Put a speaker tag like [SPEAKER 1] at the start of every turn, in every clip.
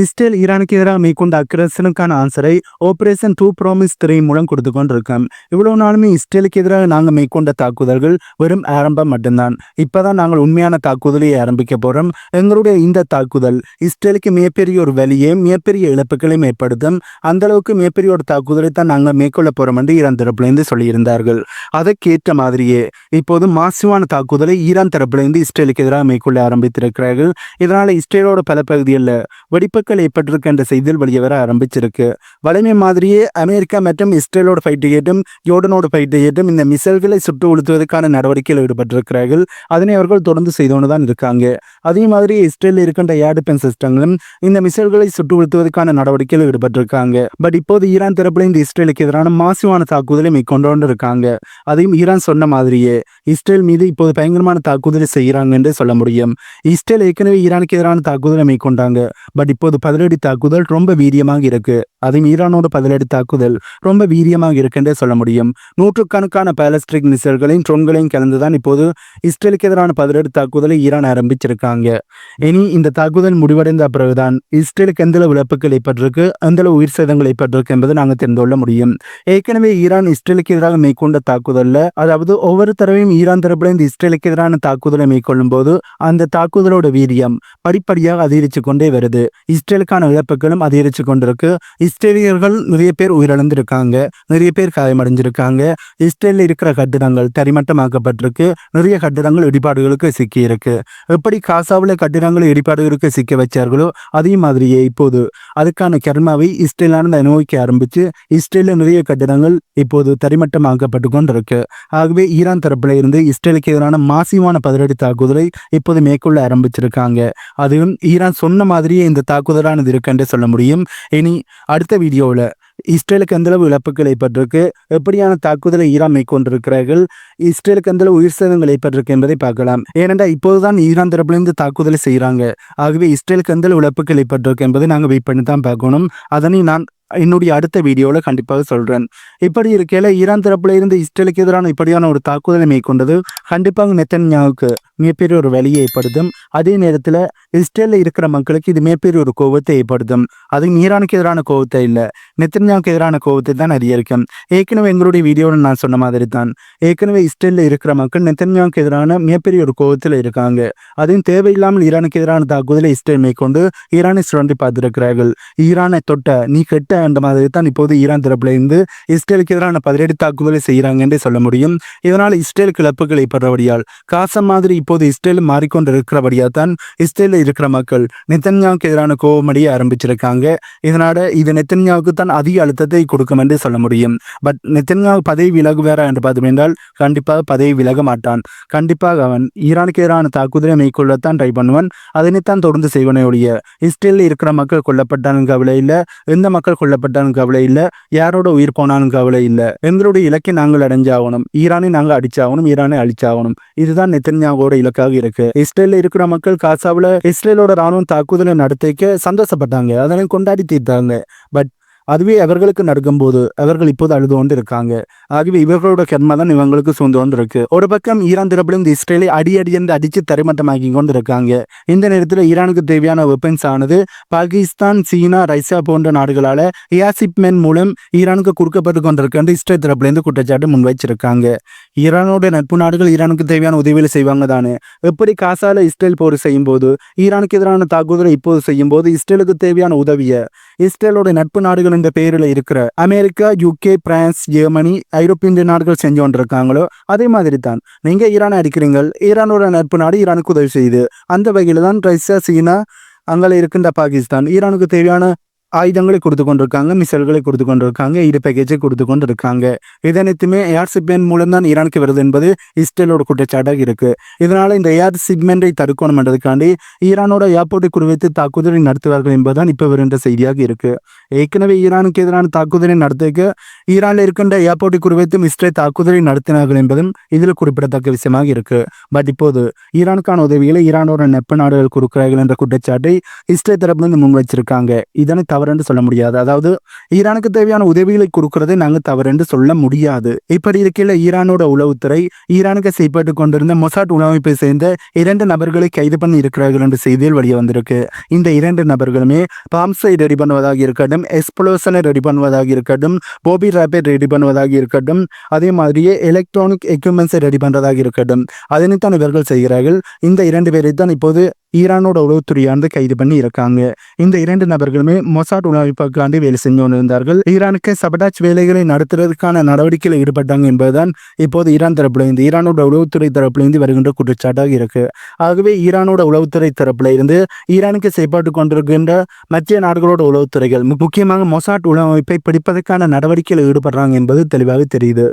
[SPEAKER 1] Israel ஈரானுக்கு எதிராக மேற்கொண்ட அக்ரஸனுக்கான ஆன்சரை ஆபரேஷன் டூ ப்ராமிஸ் திரை மூலம் கொடுத்து கொண்டிருக்கோம். இவ்வளவு நாளுமே இஸ்ரேலுக்கு எதிராக நாங்கள் மேற்கொண்ட தாக்குதல்கள் வெறும் ஆரம்பம் மட்டும்தான். இப்போதான் நாங்கள் உண்மையான தாக்குதலை ஆரம்பிக்க போறோம். எங்களுடைய இந்த தாக்குதல் இஸ்ரேலுக்கு மிகப்பெரிய ஒரு வலியை மிகப்பெரிய இழப்புகளையும் ஏற்படுத்தும். அந்த அளவுக்கு மிகப்பெரிய ஒரு தாக்குதலை தான் நாங்கள் மேற்கொள்ள போறோம் என்று ஈரான் தரப்புலேருந்து சொல்லியிருந்தார்கள். அதற்கேற்ற மாதிரியே இப்போது மாசுவான தாக்குதலை ஈரான் தரப்புலேருந்து இஸ்ரேலுக்கு எதிராக மேற்கொள்ள ஆரம்பித்திருக்கிறார்கள். இதனால் இஸ்ரேலோட பல பகுதிகளில் வெடிப்புகள் ஏற்பட்டிருக்கு என்ற செய்தியில் வெளியே வர ஆரம்பிச்சிருக்கு. வலிமை மாதிரியே அமெரிக்கா மற்றும் இஸ்ரேலோட ஃபைட் ஏற்றும் யோர்டனோட ஃபைட் ஏற்றும் இந்த மிசைல்களை சுட்டு உளுத்துவதற்கான நடவடிக்கையில் ஈடுபட்டிருக்கிறார்கள். அதனை அவர்கள் தொடர்ந்து செய்தோன்னு தான் இருக்காங்க. அதே மாதிரி இஸ்ரேலில் இருக்கின்ற ஏர் டிஃபென்ஸ் சிஸ்டங்களும் இந்த மிசைல்களை சுட்டு உளுத்துவதற்கான நடவடிக்கையில் ஈடுபட்டிருக்காங்க. பட் இப்போது ஈரான் தரப்புல இந்த இஸ்ரேலுக்கு எதிரான மாசுவான தாக்குதலை மேற்கொண்டு கொண்டு இருக்காங்க. அதையும் ஈரான் சொன்ன மாதிரியே இஸ்ரேல் மீது இப்போது பயங்கரமான தாக்குதலை செய்கிறாங்க என்று சொல்ல முடியும். இஸ்ரேல் ஏற்கனவே ஈரானுக்கு எதிரான தாக்குதலை மேற்கொண்டாங்க. பட் இப்போது பதிலடி தாக்குதல் ரொம்ப வீரியமாக இருக்கு. அதுவும் ஈரானோட பதிலடி தாக்குதல் ரொம்ப வீரியமாக இருக்குன்றே சொல்ல முடியும். நூற்றுக்கணக்கான பேலஸ்டிக் மிசைல்களையும் ட்ரோன்களையும் கலந்துதான் இப்போது இஸ்ரேலுக்கு எதிரான பதிலடி தாக்குதலை ஈரான் ஆரம்பிச்சிருக்காங்க. இனி இந்த தாக்குதல் முடிவடைந்த பிறகுதான் இஸ்ரேலுக்கு எந்த இழப்புகள் ஏற்பட்டிருக்கு எந்த உயிர் சேதங்கள் ஏற்பட்டிருக்கு என்பதை நாங்கள் தெரிந்து கொள்ள முடியும். ஏற்கனவே ஈரான் இஸ்ரேலுக்கு எதிராக மேற்கொண்ட தாக்குதல்ல அதாவது ஒவ்வொரு தடவையும் ஈரான் தரப்புல இந்த இஸ்ரேலுக்கு எதிரான தாக்குதலை மேற்கொள்ளும் போது அந்த தாக்குதலோட வீரியம் படிப்படியாக அதிகரித்து கொண்டே வருது. இஸ்ரேலுக்கான இழப்புகளும் அதிகரித்து கொண்டிருக்கு. இஸ்ரேலியர்கள் நிறைய பேர் உயிரிழந்திருக்காங்க. நிறைய பேர் காயமடைஞ்சிருக்காங்க. இஸ்ரேலில் இருக்கிற கட்டிடங்கள் தரிமட்டமாக்கப்பட்டிருக்கு நிறைய கட்டிடங்கள் இடிபாடுகளுக்கு சிக்கியிருக்கு. எப்படி காசாவில் கட்டிடங்கள் இடிபாடுகளுக்கு சிக்க வச்சார்களோ அதே மாதிரியே இப்போது. அதுக்கான கர்மாவை இஸ்ரேலானது அனுபவிக்க ஆரம்பித்து இஸ்ரேலில் நிறைய கட்டிடங்கள் இப்போது தரிமட்டமாக்கப்பட்டு கொண்டிருக்கு. ஆகவே ஈரான் தரப்பில் இருந்து இஸ்ரேலுக்கு எதிரான மாசிவான பதிலடி தாக்குதலை இப்போது மேற்கொள்ள ஆரம்பிச்சிருக்காங்க. அதுவும் ஈரான் சொன்ன மாதிரியே இந்த தாக்குதலானது இருக்குன்னு சொல்ல முடியும். இனி அடுத்த வீடியோவில் இஸ்ரேலுக்கு எந்தளவு இழப்புகள் ஏற்பட்டிருக்கு? எப்படியான தாக்குதலை ஈரான் மேற்கொண்டிருக்கிறார்கள்? இஸ்ரேலுக்கு எந்தளவு உயிர் சேதங்கள் ஏற்பட்டிருக்கு என்பதை பார்க்கலாம். ஏனென்றால் இப்போதுதான் ஈரான் தரப்பிலிருந்து தாக்குதலை செய்கிறாங்க. ஆகவே இஸ்ரேலுக்கு எந்தளவு இழப்புகள் ஏற்பட்டிருக்கு என்பதை நாங்கள் வெயிட் பண்ணி தான் பார்க்கணும். அதனை நான் என்னுடைய அடுத்த வீடியோவில் கண்டிப்பாக சொல்கிறேன் இப்படி இருக்கையில் ஈரான் தரப்புல இருந்து இஸ்ரேலுக்கு எதிரான இப்படியான ஒரு தாக்குதலை மேற்கொண்டது கண்டிப்பாக நெத்தன்யாவுக்கு மிகப்பெரிய ஒரு வழியை ஏற்படுத்தும். அதே நேரத்தில் இஸ்ரேலில் இருக்கிற மக்களுக்கு இது மிகப்பெரிய ஒரு கோபத்தை ஏற்படுத்தும். அது ஈரானுக்கு எதிரான கோபத்தை இல்லை. நெத்தன் நெத்தன்யாவுக்கு எதிரான கோபத்தை தான் நிறைய இருக்கும் ஏற்கனவே எங்களுடைய வீடியோவில் நான் சொன்ன மாதிரி தான் ஏற்கனவே இஸ்ரேலில் இருக்கிற மக்கள் நெத்தன்யாவுக்கு எதிரான மிகப்பெரிய ஒரு கோபத்தில் இருக்காங்க. அதையும் தேவையில்லாமல் ஈரானுக்கு எதிரான தாக்குதலை இஸ்ரேல் மேற்கொண்டு ஈரானை சுரண்டி பார்த்திருக்கிறார்கள். ஈரானை தொட்ட நீ கெட்ட என்ற மாதிரி தான் இப்போது ஈரான் தரப்புல இருந்து இஸ்ரேலுக்கு எதிரான பதிலடி தாக்குதலை செய்கிறாங்க என்றே சொல்ல முடியும். இதனால் இஸ்ரேலுக்கு இழப்புகள் ஏற்படுறபடியால் காசம் மாதிரி இப்போது இஸ்ரேல் மாறிக்கொண்டு இருக்கிறபடியா தான் இஸ்ரேலில் இருக்கிற மக்கள் நெத்தன்யாவுக்கு எதிரான கோபமடிய ஆரம்பிச்சிருக்காங்க. இதனால இது நெத்தன்யாவுக்கு தான் அதிக அழுத்தத்தை கொடுக்கும் என்று சொல்ல முடியும். பட் நெத்தன்யாவு பதவி விலகுவாரா என்று பார்த்தோம் என்றால் கண்டிப்பாக பதவி விலக மாட்டான். கண்டிப்பாக அவன் ஈரானுக்கு எதிரான தாக்குதலை மேற்கொள்ளத்தான் ட்ரை பண்ணுவான். அதனைத்தான் தொடர்ந்து செய்வனே ஒழிய இஸ்ரேலில் இருக்கிற மக்கள் கொல்லப்பட்டாலும் கவலை இல்லை எந்த மக்கள் கொல்லப்பட்டாலும் கவலை இல்லை யாரோட உயிர் போனாலும் கவலை இல்லை. எங்களுடைய இலக்கை நாங்கள் அடைஞ்சாகணும். ஈரானை நாங்கள் அடிச்சாகணும் ஈரானை அழிச்சாகணும். இதுதான் நெத்தன்யாவோட இலக்காக இருக்கு. இஸ்ரேலில் இருக்கிற மக்கள் காசாவில் இஸ்ரேலோட ராணுவம் தாக்குதலை நடத்திக்க சந்தோஷப்பட்டாங்க. அதனை கொண்டாடி தீர்த்தாங்க. பட் அதுவே அவர்களுக்கு நடக்கும்போது அவர்கள் இப்போது அழுது கொண்டு இருக்காங்க ஆகவே இவர்களோட கர்மா தான் இவங்களுக்கு சொந்து கொண்டு இருக்கு ஒரு பக்கம் ஈரான் தரப்பிலும் இந்த இஸ்ரேலை அடி அடி என்று அடித்து தரைமட்டமாக்கி கொண்டு இருக்காங்க இந்த நேரத்தில் ஈரானுக்கு தேவையான வெப்பன்ஸ் ஆனது பாகிஸ்தான் சீனா ரஷ்யா போன்ற நாடுகளால ஏசிப்மென் மூலம் ஈரானுக்கு கொடுக்கப்பட்டு கொண்டிருக்கிறது இஸ்ரேல் தரப்புலேருந்து குற்றச்சாட்டு முன்வைச்சிருக்காங்க. ஈரானோட நட்பு நாடுகள் ஈரானுக்கு தேவையான உதவிகளை செய்வாங்க தானே. எப்படி காசால இஸ்ரேல் போர் செய்யும் போது ஈரானுக்கு எதிரான தாக்குதலை இப்போது செய்யும் போது இஸ்ரேலுக்கு தேவையான உதவியை இஸ்ரேலோட நட்பு நாடுகள் என்ற பெயரில் இருக்கிற அமெரிக்கா யூகே பிரான்ஸ் ஜெர்மனி ஐரோப்பிய நாடுகள் செஞ்சு கொண்டிருக்காங்களோ அதே மாதிரி தான் நீங்க ஈரானை அடிக்கிறீங்க ஈரானோட நட்பு நாடு ஈரானுக்கு உதவி செய்யுது. அந்த வகையில் தான் ரஷ்யா சீனா அங்கே இருக்கின்ற பாகிஸ்தான் ஈரானுக்கு தேவையான ஆயுதங்களை கொடுத்து கொண்டிருக்காங்க மிசைல்களை கொடுத்து கொண்டிருக்காங்க இரு பேக்கேஜை கொடுத்து கொண்டு இருக்காங்க இதனைத்துமே ஏர் சிப்மெண்ட் மூலம் தான் ஈரானுக்கு வருது என்பது இஸ்ரேலோட குற்றச்சாட்டாக இருக்கு. இதனால இந்த ஏர் சிப்மெண்டை தடுக்கணும் என்றதுக்காண்டி ஈரானோட ஏர்போர்ட்டை குறிவைத்து தாக்குதலை நடத்துவார்கள் என்பதுதான் இப்போ வருகின்ற செய்தியாக இருக்கு. ஏற்கனவே ஈரானுக்கு எதிரான தாக்குதலை நடத்துக்கு ஈரானில் இருக்கின்ற ஏர்போர்ட்டை குறிவைத்தும் இஸ்ரேல் தாக்குதலை நடத்தினார்கள் என்பதும் இதில் குறிப்பிடத்தக்க விஷயமாக இருக்கு. பட் இப்போது ஈரானுக்கான உதவிகளை ஈரானோட நெப்ப நாடுகள் கொடுக்கிறார்கள் என்ற குற்றச்சாட்டை இஸ்ரேல் தரப்பிலிருந்து முன்வைச்சிருக்காங்க. இதனை தவறுன்னு சொல்ல முடியாது. அதாவது ஈரானுக்கு தேவையான உதவிகளை கொடுக்கறதை நாங்கள் தவறுன்னு சொல்ல முடியாது. இப்படி இருக்கையில் ஈரானோட உளவுத்துறை ஈரானுக்கு செயல்பட்டு கொண்டிருந்த மொசாட் உணவமைப்பை சேர்ந்த இரண்டு நபர்களை கைது பண்ணி இருக்கிறார்கள் என்ற செய்தியில் வெளியே வந்திருக்கு. இந்த இரண்டு நபர்களுமே பாம்ஸை ரெடி பண்ணுவதாக இருக்கட்டும் எக்ஸ்ப்ளோசனை ரெடி பண்ணுவதாக இருக்கட்டும் போபி ரேப்பை ரெடி பண்ணுவதாக இருக்கட்டும் அதே மாதிரியே எலக்ட்ரானிக் எக்யூப்மெண்ட்ஸை ரெடி பண்ணுறதாக இருக்கட்டும். அதனைத்தான் இவர்கள் செய்கிறார்கள். இந்த இரண்டு பேரை தான் இப்போது ஈரானோட உளவுத்துறையானது கைது பண்ணி இருக்காங்க. இந்த இரண்டு நபர்களுமே மொசாட் உணவமைப்புக்காண்டி வேலை செஞ்சு கொண்டிருந்தார்கள். ஈரானுக்கு சபடாச் வேலைகளை நடத்துறதுக்கான நடவடிக்கையில் ஈடுபட்டாங்க என்பதுதான் இப்போது ஈரான் தரப்பிலிருந்து ஈரானோட உளவுத்துறை தரப்பிலிருந்து வருகின்ற குற்றச்சாட்டாக இருக்கு. ஆகவே ஈரானோட உளவுத்துறை தரப்பில் இருந்து ஈரானுக்கு செயல்பாட்டு கொண்டிருக்கின்ற மத்திய நாடுகளோட உளவுத்துறைகள் முக்கியமாக மொசாட் உளவமைப்பை பிடிப்பதற்கான நடவடிக்கையில் ஈடுபடுறாங்க என்பது தெளிவாக தெரியுது.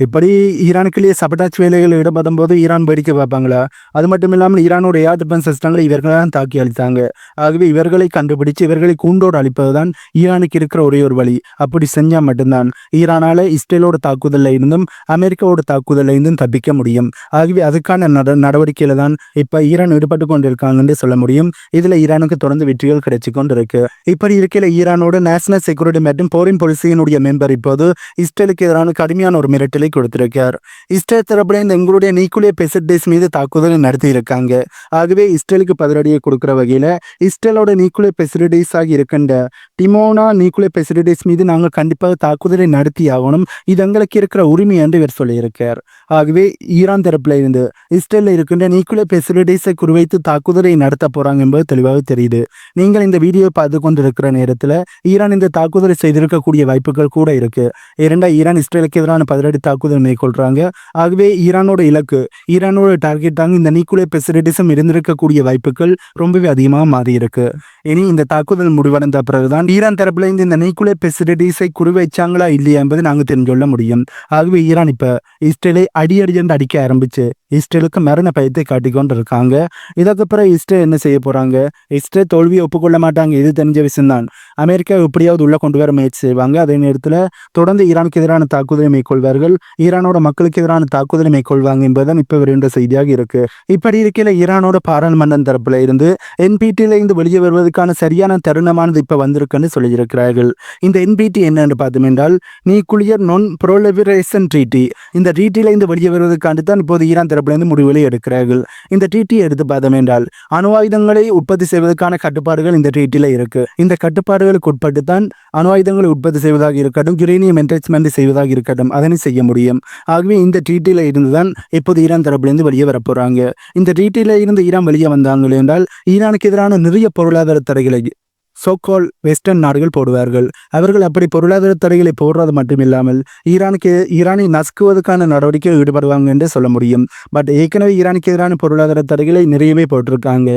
[SPEAKER 1] இப்படி ஈரானுக்குள்ளேயே சபட்டாச் வேலைகள் ஈடுபடும் போது ஈரான் வேடிக்கை பார்ப்பாங்களா? அது மட்டும் இல்லாமல் ஈரானோட ஏர் டிஃபென்ஸ் சிஸ்டங்களை இவர்கள் தான் தாக்கி அழித்தாங்க. ஆகவே இவர்களை கண்டுபிடிச்சு இவர்களை கூண்டோடு அழிப்பது தான் ஈரானுக்கு இருக்கிற ஒரே ஒரு வழி. அப்படி செஞ்சால் மட்டும்தான் ஈரானால இஸ்ரேலோட தாக்குதலில் இருந்தும் அமெரிக்காவோட தாக்குதலில் இருந்தும் தப்பிக்க முடியும். ஆகவே அதுக்கான நட நடவடிக்கையில தான் இப்போ ஈரான் ஈடுபட்டு கொண்டிருக்காங்கன்னு சொல்ல முடியும். இதில் ஈரானுக்கு தொடர்ந்து வெற்றிகள் கிடைச்சி கொண்டு இருக்கு இப்படி இருக்கையில் ஈரானோட நேஷனல் செக்யூரிட்டி மற்றும் போரின் பாலிசியினுடைய மெம்பர் இப்போது இஸ்ரேலுக்கு எதிரான கடுமையான ஒரு மிரட்டலை கொடுத்திருக்கார். இஸ்ரேல் தரப்புல இந்த எங்களுடைய நியூக்ளியர் பெசிலிட்டிஸ் மீது தாக்குதல் நடத்தி இருக்காங்க ஆகவே இஸ்ரேலுக்கு பதிலடியை கொடுக்குற வகையில் இஸ்ரேலோட நியூக்ளியர் பெசிலிட்டிஸ் ஆகி இருக்கின்ற டிமோனா நியூக்ளியர் பெசிலிட்டிஸ் மீது நாங்கள் கண்டிப்பாக தாக்குதலை நடத்தி ஆகணும். இது எங்களுக்கு இருக்கிற உரிமை என்று இவர் சொல்லியிருக்கார். ஆகவே ஈரான் தரப்புல இருந்து இஸ்ரேலில் இருக்கின்ற நியூக்ளியர் பெசிலிட்டிஸை குறிவைத்து தாக்குதலை நடத்த போறாங்க என்பது தெளிவாக தெரியுது. நீங்கள் இந்த வீடியோ பார்த்து கொண்டிருக்கிற நேரத்தில் ஈரான் இந்த தாக்குதலை செய்திருக்கக்கூடிய வாய்ப்புகள் கூட இருக்கு. இரண்டா ஈரான் இஸ்ரேலுக்கு எதிரான பதிலடி தாக்கு தாக்குதல் மேற்கொள்றாங்க. ஆகவே ஈரானோட இலக்கு ஈரானோட டார்கெட்டாக இந்த நியூக்ளியர் பெசிலிட்டிஸும் இருந்திருக்கக்கூடிய வாய்ப்புகள் ரொம்பவே அதிகமாக மாறி இருக்கு இனி இந்த தாக்குதல் முடிவடைந்த பிறகுதான் ஈரான் தரப்புல இந்த நியூக்ளியர் பெசிலிட்டிஸை குறிவைச்சாங்களா இல்லையா என்பது நாங்கள் தெரிஞ்சு கொள்ள முடியும். ஆகவே ஈரான் இப்போ இஸ்ரேலை அடி அடிக்க ஆரம்பிச்சு இஸ்ரேலுக்கு மரண பயத்தை காட்டிக்கொண்டு இருக்காங்க இதற்கு பிறகு இஸ்ரேல் என்ன செய்ய போறாங்க? இஸ்ரேல் தோல்வியை ஒப்புக்கொள்ள மாட்டாங்க இது தெரிஞ்ச விஷயம்தான். அமெரிக்கா எப்படியாவது உள்ள கொண்டு வர முயற்சி செய்வாங்க. அதே நேரத்தில் தொடர்ந்து ஈரானுக்கு எதிரான தாக்குதலை மேற்கொள்வார்கள். ஈரானோட மக்களுக்கு எதிரான தாக்குதலை மேற்கொள்வாங்க என்பதுதான் இப்ப வருகின்ற செய்தியாக இருக்கு. இப்படி இருக்கையில ஈரானோட பாராளுமன்றம் தரப்புல இருந்து என்பிடியில இருந்து வெளியே வருவதற்கான சரியான தருணமானது இப்ப வந்திருக்குன்னு சொல்லியிருக்கிறார்கள். இந்த என்பிடி என்னன்னு பார்த்தோம் என்றால் நியூக்ளியர் நான் ப்ரோலிபரேஷன் ட்ரீட்டி இந்த ட்ரீட்டில இருந்து வெளியே வருவதற்காண்டு தான் இப்போது ஈரான் தரப்புல இருந்து முடிவுகளை எடுக்கிறார்கள். இந்த ட்ரீட்டி எடுத்து பார்த்தோம் என்றால் அணு ஆயுதங்களை உற்பத்தி செய்வதற்கான கட்டுப்பாடுகள் இந்த ட்ரீட்டில இருக்கு. இந்த கட்டுப்பாடுகளுக்கு உட்பட்டு தான் அணு ஆயுதங்களை உற்பத்தி செய்வதாக இருக்கட்டும் யுரேனியம் என்ட்ரெச்மெண்ட் செய்வதாக இருக்கட்டும் அதனை செய்ய முடியும். ஆகவே இந்த ட்ரீட்டில இருந்து தான் இப்போது ஈரான் தரப்பிலிருந்து வெளியே வர போறாங்க இந்த ட்ரீட்டில இருந்து ஈரான் வெளியே வந்தாங்க என்றால் ஈரானுக்கு எதிரான நிறைய பொருளாதார தடைகளை சோகால் வெஸ்டர்ன் நாடுகள் போடுவார்கள். அவர்கள் அப்படி பொருளாதார தடைகளை போடுறது மட்டும் இல்லாமல் ஈரானுக்கு ஈரானை நசுக்குவதற்கான நடவடிக்கை ஈடுபடுவாங்க என்று சொல்ல முடியும். பட் ஏற்கனவே ஈரானுக்கு எதிரான பொருளாதார தடைகளை நிறையவே போட்டிருக்காங்க.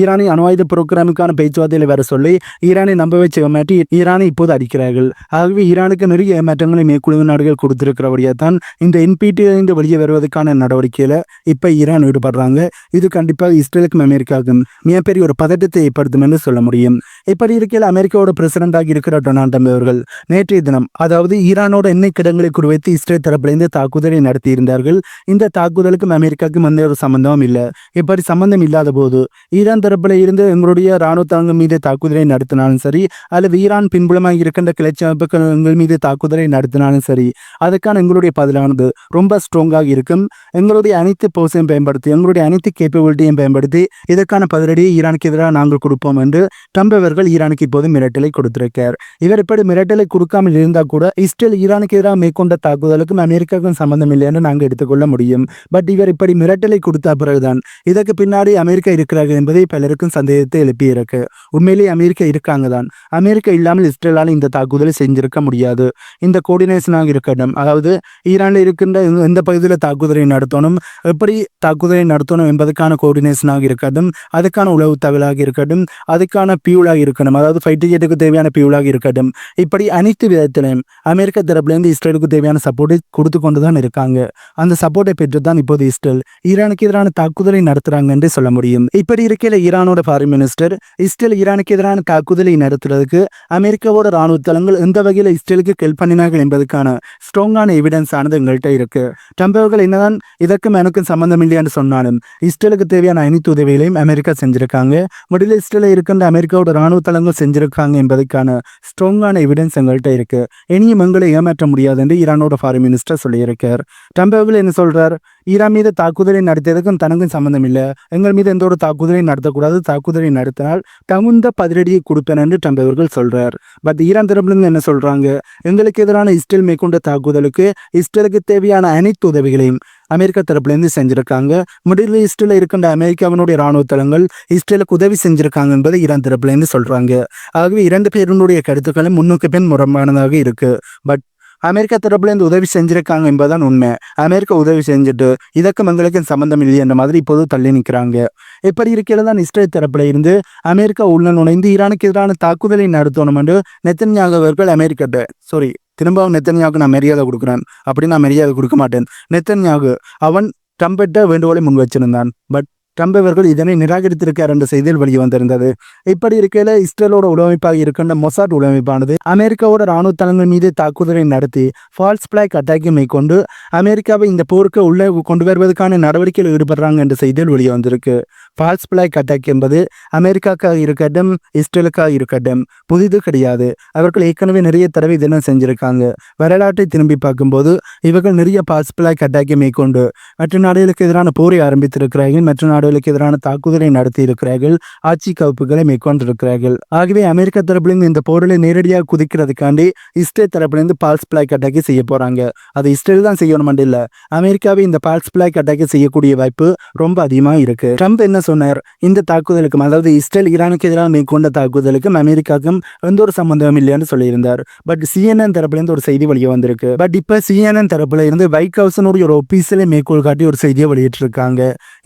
[SPEAKER 1] ஈரானை அணு ஆயுத புரோகிராமுக்கான பேச்சுவார்த்தையில் வர சொல்லி ஈரானை நம்ப வச்சு ஏமாற்றி ஈரானை இப்போது அடிக்கிறார்கள். ஆகவே ஈரானுக்கு நிறைய ஏமாற்றங்களை மேற்குழு நாடுகள் கொடுத்திருக்கிறபடியாக தான் இந்த என்பிடியிலிருந்து வெளியே வருவதற்கான நடவடிக்கையில் இப்போ ஈரான் ஈடுபடுறாங்க. இது கண்டிப்பாக இஸ்ரேலுக்கும் அமெரிக்காவுக்கும் மிகப்பெரிய ஒரு பதட்டத்தை ஏற்படுத்தும் என்று சொல்ல முடியும். இப்போ அப்படி இருக்கையில் அமெரிக்காவோட பிரசிடண்டாக இருக்கிற டொனால்ட் ட்ரம்ப் அவர்கள். நேற்றைய தினம் அதாவது ஈரானோட எண்ணெய் கிடங்களை குறிவைத்து இஸ்ரேல் தரப்பிலிருந்து தாக்குதலை நடத்தியிருந்தார்கள். இந்த தாக்குதலுக்கும் அமெரிக்காவுக்கும் எந்த ஒரு சம்பந்தமும் இல்லை. இப்படி சம்பந்தம் இல்லாத போது ஈரான் தரப்பில் இருந்து எங்களுடைய இராணுவத்தங்கள் தளங்கள் மீது தாக்குதலை நடத்தினாலும் சரி அல்லது ஈரான் பின்புலமாக இருக்கின்ற கிளர்ச்சி அமைப்புகள் எங்கள் மீது தாக்குதலை நடத்தினாலும் சரி அதுக்கான எங்களுடைய பதிலானது ரொம்ப ஸ்ட்ராங்காக இருக்கும். எங்களுடைய அனைத்து போர்ஸையும் பயன்படுத்தி எங்களுடைய அனைத்து கேப்பபிலிட்டியும் பயன்படுத்தி இதற்கான பதிலடியை ஈரானுக்கு எதிராக நாங்கள் கொடுப்போம் என்று ட்ரம்ப் அவர்கள் ஈரானுக்கு இப்போது மிரட்டலை கொடுத்திருக்கார். இவர் இப்படி மிரட்டலை கொடுக்காமல் இருந்தால் கூட இஸ்ரேல் ஈரானுக்கு எதிராக மேற்கொண்ட தாக்குதலுக்கும் அமெரிக்காவுக்கும் சம்பந்தம் இல்லை என்று நாங்கள் எடுத்துக்கொள்ள முடியும். பட் இவர் இப்படி மிரட்டலை கொடுத்த பிறகுதான் இதற்கு பின்னாடி அமெரிக்கா இருக்கிறார்கள் என்பதை பலருக்கும் சந்தேகத்தை எழுப்பியிருக்கு. உண்மையிலேயே அமெரிக்கா இருக்காங்க தான். அமெரிக்கா இல்லாமல் இஸ்ரேலால் இந்த தாக்குதலை செஞ்சிருக்க முடியாது. இந்த கோஆர்டினேஷனாக இருக்கட்டும் அதாவது ஈரானில் இருக்கின்ற எந்த- எந்த பகுதியில் தாக்குதலை நடத்தணும் எப்படி தாக்குதலை நடத்தணும் என்பதற்கான கோஆர்டினேஷனாக இருக்கட்டும் அதுக்கான உளவு தகவலாக இருக்கட்டும் அதுக்கான பியூலாக இருக்கணும். அதாவது ஃபைட்டர் ஜெட்டுக்கு தேவையான பியூலாக இருக்கட்டும். இப்படி அனைத்து விதத்திலையும் அமெரிக்க தரப்புலேருந்து இஸ்ரேலுக்கு தேவையான சப்போர்ட்டை கொடுத்து கொண்டு தான் இருக்காங்க. அந்த சப்போர்ட்டை பெற்று தான் இப்போது இஸ்ரேல் ஈரானுக்கு எதிரான தாக்குதலை நடத்துறாங்க என்று சொல்ல முடியும். இப்படி இருக்கையில் ஈரானோட ஃபாரின் மினிஸ்டர் இஸ்ரேல் ஈரானுக்கு எதிரான தாக்குதலை நடத்துறதுக்கு அமெரிக்காவோட ராணுவ தளங்கள் எந்த வகையில் இஸ்ரேலுக்கு ஹெல்ப் பண்ணினார்கள் என்பதற்கான ஸ்ட்ராங்கான எவிடன்ஸ் ஆனது எங்கள்கிட்ட இருக்கு. ட்ரம்ப் அவர்கள் என்னதான் இதற்கும் எனக்கும் சம்பந்தம் இல்லையான்னு சொன்னாலும் இஸ்ரேலுக்கு தேவையான அனைத்து உதவிகளையும் அமெரிக்கா செஞ்சிருக்காங்க. முடியல இஸ்ரேலில் இருக்கின்ற அமெரிக்காவோட ராணுவ தளம் தளங்கள் செஞ்சிருக்காங்க என்பதற்கான ஸ்ட்ராங்கான எவிடன்ஸ் எங்கள்கிட்ட இருக்கு. இனியும் எங்களை ஏமாற்ற முடியாது என்று ஈரானோட ஃபாரின் மினிஸ்டர் சொல்லியிருக்கார். டம்பேவில் என்ன சொல்றார்? ஈரான் மீது தாக்குதலை நடத்தியதுக்கும் தனக்கும் சம்மந்தம் இல்லை எங்கள் மீது எந்த ஒரு தாக்குதலையும் நடத்தக்கூடாது. தாக்குதலை நடத்தினால் தகுந்த பதிலடியை கொடுப்பேன் என்று ட்ரம்ப் அவர்கள் சொல்றார். பட் ஈரான் தரப்புலேருந்து என்ன சொல்றாங்க? எங்களுக்கு எதிரான இஸ்ரேல் மேற்கொண்ட தாக்குதலுக்கு இஸ்ரேலுக்கு தேவையான அனைத்து உதவிகளையும் அமெரிக்கா தரப்புலேருந்து செஞ்சிருக்காங்க. மிடில் ஈஸ்டில் இருக்கின்ற அமெரிக்காவினுடைய இராணுவ தளங்கள் இஸ்ரேலுக்கு உதவி செஞ்சிருக்காங்க என்பதை ஈரான் தரப்புலேருந்து சொல்கிறாங்க ஆகவே இரண்டு பேருடைய கருத்துக்களும் முன்னுக்கு பின் முரண்பானதாக இருக்குது பட் அமெரிக்கா தரப்புலேருந்து உதவி செஞ்சுருக்காங்க என்பதுதான் உண்மை. அமெரிக்கா உதவி செஞ்சுட்டு இதற்கும் எங்களுக்கும் சம்மந்தம் இல்லை என்ற மாதிரி இப்போது தள்ளி நிற்கிறாங்க இப்படி இருக்கிறது தான் இஸ்ரேல் தரப்புல இருந்து அமெரிக்கா உள்ள நுழைந்து ஈரானுக்கு எதிரான தாக்குதலை நடத்தணும் என்று நெத்தன் அவர்கள் அமெரிக்கட்ட சாரி திரும்பவும் நெத்தன்யாவுக்கு நான் மரியாதை கொடுக்குறேன். அப்படி நான் மரியாதை கொடுக்க மாட்டேன். நெத்தன்யாகு அவன் ட்ரம்பெட்ட வேண்டுகோளை முன் வச்சிருந்தான். பட் ட்ரம்ப் அவர்கள் இதனை நிராகரித்திருக்கார் என்ற செய்தியில் வெளியே வந்திருந்தது. இப்படி இருக்கையில இஸ்ரேலோட உடமைப்பாக இருக்கின்ற மொசாட் உடமைப்பானது அமெரிக்காவோட ராணுவ தளங்கள் மீது தாக்குதலை நடத்தி ஃபால்ஸ் பிளாக் அட்டாக்கை மேற்கொண்டு அமெரிக்காவை இந்த போருக்கு உள்ளே கொண்டு வருவதற்கான நடவடிக்கையில் ஈடுபடுறாங்க என்ற செய்தியில் வெளியே வந்திருக்கு. ஃபால்ஸ் பிளாக் அட்டாக் என்பது அமெரிக்காக்காக இருக்கட்டும் இஸ்ரேலுக்காக இருக்கட்டும் புதிது கிடையாது. அவர்கள் ஏற்கனவே நிறைய தடவை தினம் செஞ்சுருக்காங்க. வரலாற்றை திரும்பி பார்க்கும்போது இவர்கள் நிறைய ஃபால்ஸ் பிளாக் அட்டாக்கை மேற்கொண்டு மற்ற நாடுகளுக்கு எதிரான போரை ஆரம்பித்திருக்கிறார்கள் மற்ற நாடுகளுக்கு எதிரான தாக்குதலை நடத்தி இருக்கிறார்கள் ஆட்சி கவுப்புகளை மேற்கொண்டிருக்கிறார்கள். ஆகவே அமெரிக்க தரப்பிலிருந்து இந்த போரில் நேரடியாக குதிக்கிறதுக்காண்டி இஸ்ரேல் தரப்பிலிருந்து பால்ஸ் பிளாக் அட்டாக்கை செய்ய போகிறாங்க அது இஸ்ரேல் தான் செய்யணும் இல்லை. அமெரிக்காவை இந்த பால்ஸ் பிளாக் அட்டாக்கை செய்யக்கூடிய வாய்ப்பு ரொம்ப அதிகமாக இருக்குது ட்ரம்ப் என்ன சொன்னார். இந்த தாக்குதலுக்கும் அதாவது இஸ்ரேல் ஈரானுக்கு எதிராக மேற்கொண்ட தாக்குதலுக்கும் அமெரிக்காவுக்கும் எந்த ஒரு சம்பந்தமும் இல்லைன்னு சொல்லியிருந்தார். பட் சிஎன்என் தரப்புல இருந்து ஒரு செய்தி வெளியே வந்திருக்கு. பட் இப்ப சிஎன்என் தரப்புல இருந்து வைட் ஹவுஸனுடைய ஒரு ஒபீஸிலே மேற்கோள் காட்டி ஒரு செய்தியை வெளியிட்டிருக்காங்க.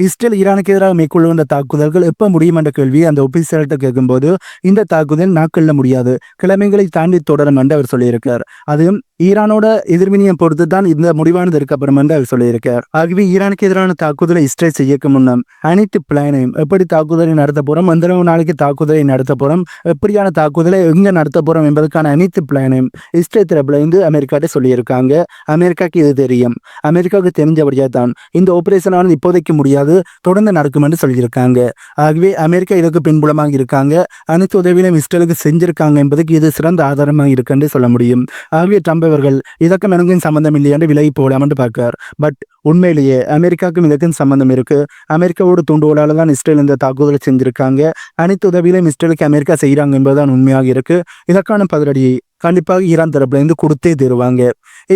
[SPEAKER 1] இஸ்ரேல் ஈரானுக்கு எதிராக மேற்கொள்ளுகின்ற தாக்குதல்கள் எப்ப முடியும் என்ற கேள்வி அந்த ஒபீசியல்கிட்ட கேட்கும்போது இந்த தாக்குதல் நாட்கள்ல முடியாது. கிழமைகளை தாண்டி தொடரும் என்று அவர் சொல்லியிருக்கார் அதுவும் ஈரானோட எதிர்வினியை பொறுத்து தான் இந்த முடிவானது இருக்கப்படும் என்று அவர் சொல்லியிருக்கார் ஆகவே ஈரானுக்கு எதிரான தாக்குதலை இஸ்ரேல் செய்யக்கு முன்னம் அனைத்து பிளானையும் எப்படி தாக்குதலை நடத்த போறோம் எந்த நாளைக்கு தாக்குதலை நடத்த போறோம் எப்படியான தாக்குதலை எங்க நடத்த போறோம் என்பதற்கான அனைத்து பிளானையும் இஸ்ரேல் தரப்புல இருந்து அமெரிக்காட்ட சொல்லியிருக்காங்க. அமெரிக்காக்கு இது தெரியும். அமெரிக்காவுக்கு தெரிஞ்சபடியா தான் இந்த ஆபரேஷனானது இப்போதைக்கு முடியாது தொடர்ந்து நடக்கும் என்று சொல்லியிருக்காங்க. ஆகவே அமெரிக்கா இதற்கு பின்புலமாக இருக்காங்க. அனைத்து உதவியிலும் இஸ்ரேலுக்கு செஞ்சிருக்காங்க என்பதுக்கு இது சிறந்த ஆதாரமாக இருக்குன்னு சொல்ல முடியும். ஆகவே ட்ரம்ப் அவர்கள் இதற்கும் எனக்கும் சம்பந்தம் இல்லை என்று விலகி போகலாம் என்று பார்க்கிறார். பட் உண்மையிலேயே அமெரிக்காவுக்கும் இதற்கும் சம்பந்தம் இருக்கு. அமெரிக்காவோட தூண்டுகோலால தான் இஸ்ரேல் இந்த தாக்குதலை செஞ்சிருக்காங்க. அனைத்து உதவியிலும் இஸ்ரேலுக்கு அமெரிக்கா செய்கிறாங்க என்பதுதான் உண்மையாக இருக்கு. இதற்கான பதிலடியை கண்டிப்பாக ஈரான் தரப்புலேருந்து கொடுத்தே தருவாங்க.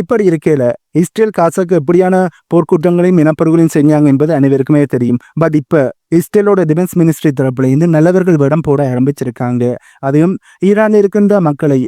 [SPEAKER 1] இப்படி இருக்கையில் இஸ்ரேல் காசாக்கு எப்படியான போர்க்குற்றங்களையும் இனப்படுகொலையும் செஞ்சாங்க என்பது அனைவருக்குமே தெரியும். பட் இப்போ இஸ்ரேலோட டிஃபென்ஸ் மினிஸ்ட்ரி தரப்புலேருந்து நல்லவர்கள் விடம் போட ஆரம்பிச்சிருக்காங்க. அதையும் ஈரானில் இருக்கின்ற மக்களை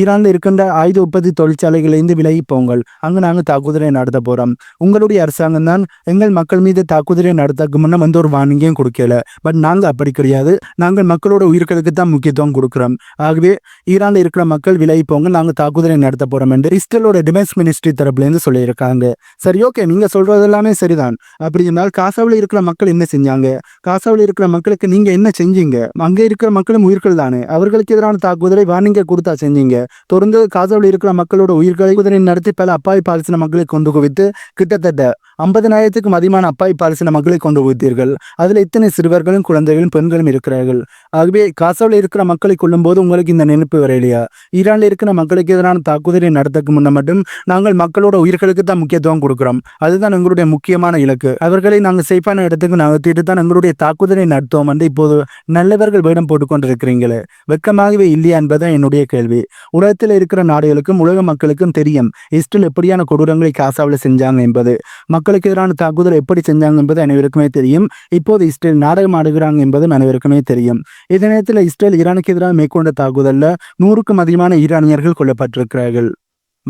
[SPEAKER 1] ஈரானில் இருக்கின்ற ஆயுத உற்பத்தி தொழிற்சாலைகளிலிருந்து விலகி போங்கள். அங்கு நாங்கள் தாக்குதலை நடத்த போறோம். உங்களுடைய அரசாங்கம் தான் எங்கள் மக்கள் மீது தாக்குதலை நடத்தக்கு முன்ன வந்து ஒரு வார்னிங்கையும் கொடுக்கல. பட் நாங்கள் அப்படி கிடையாது. நாங்கள் மக்களோட உயிர்களுக்கு தான் முக்கியத்துவம் கொடுக்குறோம். ஆகவே ஈரானில் இருக்கிற மக்கள் விலகி போங்க நாங்கள் தாக்குதலை நடத்த போறோம் என்று இஸ்ரேலோட டிஃபென்ஸ் மினிஸ்ட்ரி தரப்புலேருந்து சொல்லியிருக்காங்க. சரி ஓகே நீங்க சொல்றது எல்லாமே சரிதான். அப்படி இருந்தால் காசாவில் இருக்கிற மக்கள் என்ன செஞ்சாங்க? காசாவில் இருக்கிற மக்களுக்கு நீங்க என்ன செஞ்சீங்க? அங்கே இருக்கிற மக்களும் உயிர்கள் தானே. அவர்களுக்கு எதிரான தாக்குதலை வார்னிங்கை கொடுத்தா செஞ்சீங்க. தொடர்ந்து காசாவில் இருக்கிற மக்களோட உயிர்களை குதிரை நடத்தி பல அப்பாவி பாலஸ்தீன மக்களை கொண்டு குவித்து கிட்டத்தட்ட ஐம்பதினாயிரத்துக்கும் அதிகமான அப்பாய் பாலஸ்தீன மக்களை கொண்டு குவித்தீர்கள் அதில் இத்தனை சிறுவர்களும் குழந்தைகளும் பெண்களும் இருக்கிறார்கள். ஆகவே காசாவில் இருக்கிற மக்களை கொள்ளும்போது உங்களுக்கு இந்த நினைப்பு வரையிலையா? ஈரானில் இருக்கிற மக்களுக்கு எதிரான தாக்குதலை நடத்தக்கு முன்ன மட்டும் நாங்கள் மக்களோட உயிர்களுக்கு தான் முக்கியத்துவம் கொடுக்குறோம். அதுதான் எங்களுடைய முக்கியமான இலக்கு. அவர்களை நாங்கள் சேஃபான இடத்துக்கு நகர்த்திட்டு தான் எங்களுடைய தாக்குதலை நடத்துவோம் என்று இப்போது நல்லவர்கள் வேடம் போட்டுக்கொண்டிருக்கிறீங்களே? வெக்கமாகவே இல்லையா என்பதுதான் என்னுடைய கேள்வி. உலகத்தில் இருக்கிற நாடுகளுக்கும் உலக மக்களுக்கும் தெரியும் இஸ்ரேல் எப்படியான கொடூரங்களை காசாவில் செஞ்சாங்க என்பது. மக்களுக்கு எதிரான தாக்குதல் எப்படி செஞ்சாங்க என்பது அனைவருக்குமே தெரியும். இப்போது இஸ்ரேல் நாடகம் ஆடுகிறாங்க என்பதும் அனைவருக்குமே தெரியும். இதே நேரத்தில் இஸ்ரேல் ஈரானுக்கு எதிராக மேற்கொண்ட தாக்குதலில் நூறுக்கும் அதிகமான ஈரானியர்கள் கொல்லப்பட்டிருக்கிறார்கள்.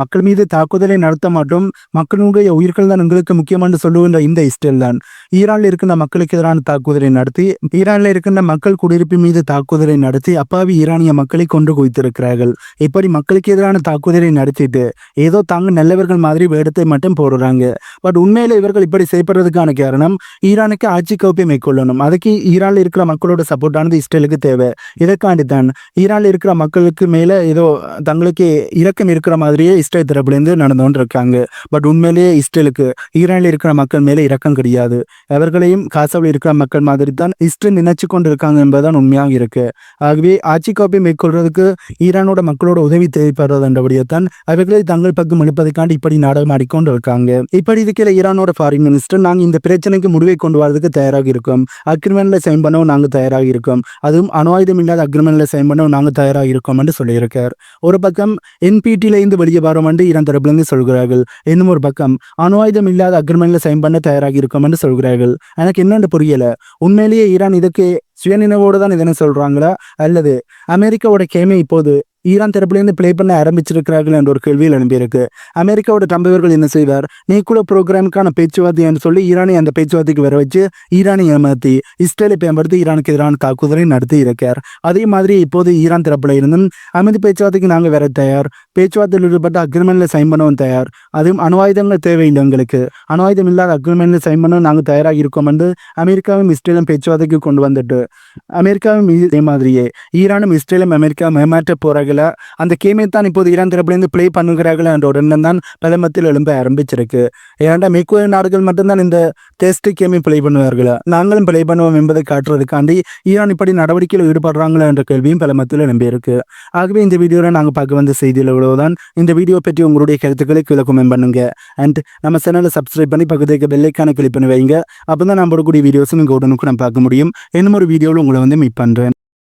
[SPEAKER 1] மக்கள் மீது தாக்குதலை நடத்த மாட்டோம். மக்களுடைய உயிர்கள் தான் எங்களுக்கு முக்கியமானு சொல்லுகின்ற இந்த இஸ்ரேல் தான். ஈரானில் இருக்கின்ற மக்களுக்கு எதிரான தாக்குதலை நடத்தி ஈரானில் இருக்கின்ற மக்கள் குடியிருப்பு மீது தாக்குதலை நடத்தி அப்பாவி ஈரானிய மக்களை கொண்டு குவித்திருக்கிறார்கள். இப்படி மக்களுக்கு எதிரான தாக்குதலை நடத்திட்டு ஏதோ தாங்க நல்லவர்கள் மாதிரி வேடத்தை மட்டும் போடுறாங்க. பட் உண்மையில இவர்கள் இப்படி செய்யப்படுறதுக்கான காரணம் ஈரானுக்கு ஆட்சி கவுப்பை மேற்கொள்ளணும். அதுக்கு ஈரானில் இருக்கிற மக்களோட சப்போர்ட்டானது இஸ்ரேலுக்கு தேவை. இதற்காண்டி தான் ஈரானில் இருக்கிற மக்களுக்கு மேல ஏதோ தங்களுக்கு இரக்கம் இருக்கிற மாதிரியே இஸ்ரேல் தரப்புலேருந்து நடந்து கொண்டு இருக்காங்க பட் உண்மையிலேயே இஸ்ரேலுக்கு ஈரானில் இருக்கிற மக்கள் மேலே இரக்கம் கிடையாது. அவர்களையும் காசாவில் இருக்கிற மக்கள் மாதிரி தான் இஸ்ரேல் நினைச்சு கொண்டு இருக்காங்க என்பதுதான் உண்மையாக இருக்கு. ஆகவே ஆட்சி காப்பி மேற்கொள்வதற்கு ஈரானோட மக்களோட உதவி தேவைப்படுறது என்றபடியே தான் அவர்களை தங்கள் பக்கம் இழுப்பதற்காண்டி இப்படி நாடகம் ஆடிக்கொண்டு இருக்காங்க இப்படி இருக்கிற ஈரானோட ஃபாரின் மினிஸ்டர் நாங்கள் இந்த பிரச்சனைக்கு முடிவை கொண்டு வரதுக்கு தயாராக இருக்கோம். அக்ரிமெண்ட்ல சைன் பண்ணவும் நாங்கள் தயாராக இருக்கோம். அதுவும் அணு இல்லாத அக்ரிமெண்ட்ல சைன் பண்ணவும் நாங்கள் தயாராக இருக்கோம் என்று சொல்லியிருக்கார். ஒரு பக்கம் என்பிடியிலேருந்து வெளியே வரோம் என்று ஈரான் தரப்பிலிருந்து சொல்கிறார்கள். இன்னும் ஒரு பக்கம் அணு ஆயுதம் இல்லாத அக்ரிமெண்ட்ல சைன் பண்ண தயாராகி இருக்கும் என்று சொல்கிறார்கள். எனக்கு என்னென்னு புரியல. உண்மையிலேயே ஈரான் இதுக்கு சுயநினைவோடு தான் இதனை சொல்கிறாங்களா அல்லது அமெரிக்காவோட கேமை இப்போது ஈரான் தரப்புலேருந்து ப்ளே பண்ண ஆரம்பிச்சிருக்கிறார்கள் என்ற ஒரு கேள்வியில் எழும்பியிருக்கு. அமெரிக்காவோட டம்பவர்கள் என்ன செய்வார்? நீக்குள்ள ப்ரோக்ராமுக்கான பேச்சுவார்த்தை என்று சொல்லி ஈரானை அந்த பேச்சுவார்த்தைக்கு வர வச்சு ஈரானை ஏமாற்றி இஸ்ரேலை பயன்படுத்தி ஈரானுக்கு எதிரான தாக்குதலை நடத்தி இருக்கார். அதே மாதிரி இப்போது ஈரான் தரப்புல இருந்தும் அமைதி பேச்சுவார்த்தைக்கு நாங்கள் வர தயார். பேச்சுவார்த்தையில் ஈடுபட்ட அக்ரிமெண்ட்ல சைன் பண்ணவும் தயார். அதுவும் அணு தேவை தேவையில்லை எங்களுக்கு. அணுவாயுதம் இல்லாத அக்ரிமெண்ட்ல சைன் பண்ண நாங்கள் தயாராக இருக்கோம் என்று அமெரிக்காவும் இஸ்ரேலும் பேச்சுவார்த்தைக்கு கொண்டு வந்துட்டு அமெரிக்காவும் இதே மாதிரியே. ஈரானும் இஸ்ரேலும் அமெரிக்கா மேமாற்ற போறாங்களா அந்த கேமே தான் இப்போது ஈரான் தரப்புலேருந்து ப்ளே பண்ணுகிறார்கள் என்ற ஒரு எண்ணம் தான் பிரதமத்தில் எழும்ப ஆரம்பிச்சிருக்கு. ஏன்னா மிக்க நாடுகள் மட்டும்தான் இந்த டெஸ்ட் கேமை ப்ளே பண்ணுவார்களா? நாங்களும் பிளே பண்ணுவோம் என்பதை காட்டுறதுக்காண்டி ஈரான் இப்படி நடவடிக்கையில் ஈடுபடுறாங்களா என்ற கேள்வியும் பிரதமத்தில் எழும்பியிருக்கு ஆகவே இந்த வீடியோவில் நாங்கள் பார்க்க வந்த செய்தியில் இவ்வளவுதான் இந்த வீடியோ பற்றி உங்களுடைய கருத்துக்களை கீழே கமெண்ட் பண்ணுங்க. அண்ட் நம்ம சேனலை சப்ஸ்கிரைப் பண்ணி பக்கத்துக்கு பெல்லைக்கான கிளிக் பண்ணி வைங்க. அப்போ தான் நான் கூடிய வீடியோஸும் இங்கே உடனுக்கு நம்ம பார்க்க முடியும். இன்னும் ஒரு வீடியோவில் உங்களை வந்து மீட் பண்ணுறேன்